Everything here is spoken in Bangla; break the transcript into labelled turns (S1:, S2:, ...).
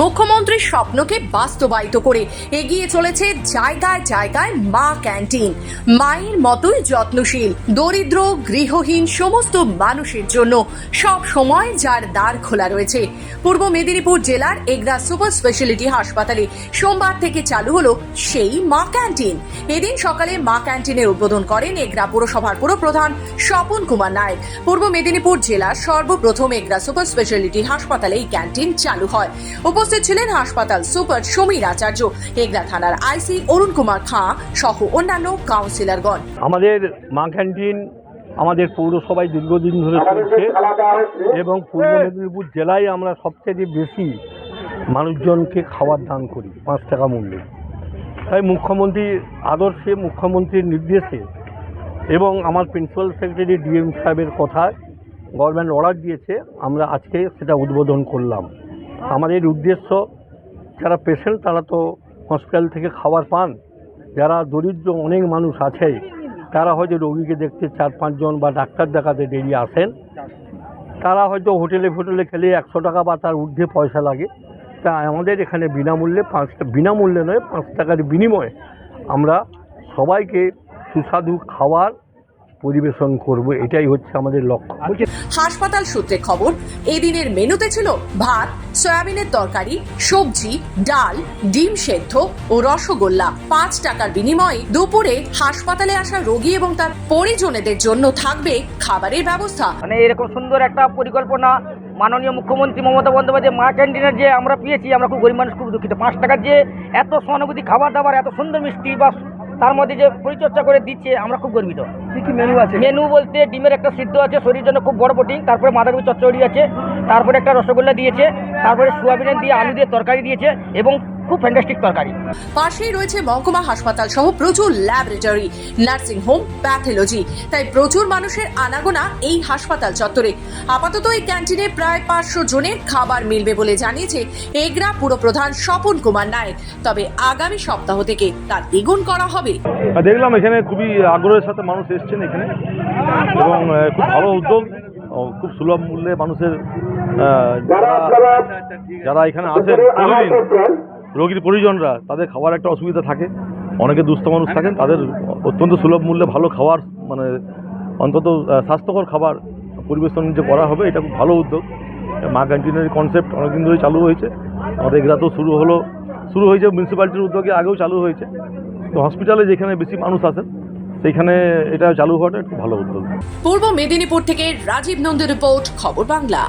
S1: মুখ্যমন্ত্রীর স্বপ্নকে বাস্তবায়িত করে এগিয়ে চলেছে জায়গায় জায়গায় মা ক্যান্টিন। মায়ের মতোই যত্নশীল, দরিদ্র, গৃহহীন সমস্ত মানুষের জন্য সব সময় যার দ্বার খোলা রয়েছে। পূর্ব মেদিনীপুর জেলার এগরা সুপার স্পেশালিটি হাসপাতালে সোমবার থেকে চালু হলো সেই মা ক্যান্টিন। এদিন সকালে মা ক্যান্টিনের উদ্বোধন করেন এগরা পুরসভার পুরপ্রধান স্বপন কুমার নায়ক। পূর্ব মেদিনীপুর জেলার সর্বপ্রথম এগরা সুপার স্পেশালিটি হাসপাতালে এই ক্যান্টিন চালু হয়। উপস্থিত ছিলেন হাসপাতাল সুপার সমীর আচার্য। এগরা থানার আইসি অরুণ কুমার খাঁ সহ অন্যান্য কাউন্সিলরগণ।
S2: আমাদের মা ক্যান্টিন আমাদের পৌরসভায় দীর্ঘদিন ধরে চলছে এবং পূর্ব মেদিনীপুর জেলায় আমরা সবচেয়ে বেশি মানুষজনকে খাবার দান করি, পাঁচ টাকা মূল্যে। তাই মুখ্যমন্ত্রীর আদর্শে, মুখ্যমন্ত্রীর নির্দেশে এবং আমার প্রিন্সিপাল সেক্রেটারি ডিএম সাহেবের কথায় গভর্নমেন্ট অর্ডার দিয়েছে, আমরা আজকে সেটা উদ্বোধন করলাম। আমাদের উদ্দেশ্য, যারা পেশেন্ট তারা তো হসপিটাল থেকে খাবার পান। যারা দরিদ্র অনেক মানুষ আছে, তারা হয়তো রোগীকে দেখতে চার পাঁচজন বা ডাক্তার দেখাতে দেরি আসেন। তারা হয়তো হোটেলে ফোটেলে খেলে একশো টাকা বা তার ঊর্ধ্বে পয়সা লাগে। তা আমাদের এখানে বিনামূল্যে পাঁচটা বিনামূল্যে নয়, পাঁচ টাকার বিনিময়ে আমরা সবাইকে সুস্বাদু খাবার পরিবেশন করব এটাই হচ্ছে আমাদের লক্ষ্য।
S1: হাসপাতাল সূত্রে খবর এদিনের মেনুতে ছিল ভাত সয়াবিনের তরকারি সবজি ডাল ডিম সেদ্ধ ও রসগোল্লা। পাঁচ টাকার বিনিময়ে দুপুরে হাসপাতালে আসা রোগী এবং তার পরিজনেদের জন্য থাকবে খাবারের ব্যবস্থা।
S3: মানে এরকম সুন্দর একটা পরিকল্পনা মাননীয় মুখ্যমন্ত্রী মমতা বন্দ্যোপাধ্যায় মা ক্যান্টিনের যে আমরা পেয়েছি আমরা খুব গরিব মানুষ খুব দুঃখিত। পাঁচ টাকার যে এত সহানুভূতি খাবার দাবার এত সুন্দর মিষ্টি বা তার মধ্যে যে পরিচর্যা করে দিচ্ছে আমরা খুব গর্বিত।
S4: মেনু আছে?
S3: মেনু বলতে ডিমের একটা সিদ্ধ আছে শরীরের জন্য খুব বড় প্রোটিন তারপরে মাদারবি চচ্চড়ি আছে তারপরে একটা রসগোল্লা দিয়েছে তারপরে সোয়াবিনের দিয়ে আলু দিয়ে তরকারি দিয়েছে এবং খুব ফ্যান্টাস্টিক তরকারি।
S1: পাশেই রয়েছে মহকুমা হাসপাতাল সহ প্রচুর ল্যাবরেটরি নার্সিং হোম প্যাথোলজি তাই প্রচুর মানুষের আনাগোনা এই হাসপাতাল চত্বরে। আপাতত এই ক্যান্টিনে প্রায় পাঁচশো জনের খাবার মিলবে বলে জানিয়েছে এগরা পুরপ্রধান স্বপন কুমার নায়ক। তবে আগামী সপ্তাহ থেকে তা দ্বিগুণ করা হবে।
S5: দেখলাম এখানে খুবই আগ্রহের সাথে মানুষ এসছেন এখানে। এবং খুব ভালো উদ্যোগ খুব সুলভ মূল্যে মানুষের যারা যারা এখানে আসেন প্রতিদিন। রোগীর পরিজনরা, তাদের খাওয়ার একটা অসুবিধা থাকে। অনেকে দুস্থ মানুষ থাকেন, তাদের অত্যন্ত সুলভ মূল্যে ভালো খাবার মানে অন্তত স্বাস্থ্যকর খাবার পরিবেশন যে করা হবে, এটা খুব ভালো উদ্যোগ। মা ক্যান্টিনের কনসেপ্ট অনেকদিন ধরেই চালু হয়েছে। আমাদের এগুলা শুরু হলো, শুরু হয়েছে মিউনিসিপ্যালিটির উদ্যোগে, আগেও চালু হয়েছে। তো হসপিটালে যেখানে বেশি মানুষ আসেন, সেইখানে এটা চালু হওয়াটা একটু ভালো উদ্যোগ।
S1: পূর্ব মেদিনীপুর থেকে রাজীব নন্দের রিপোর্ট, খবর বাংলা।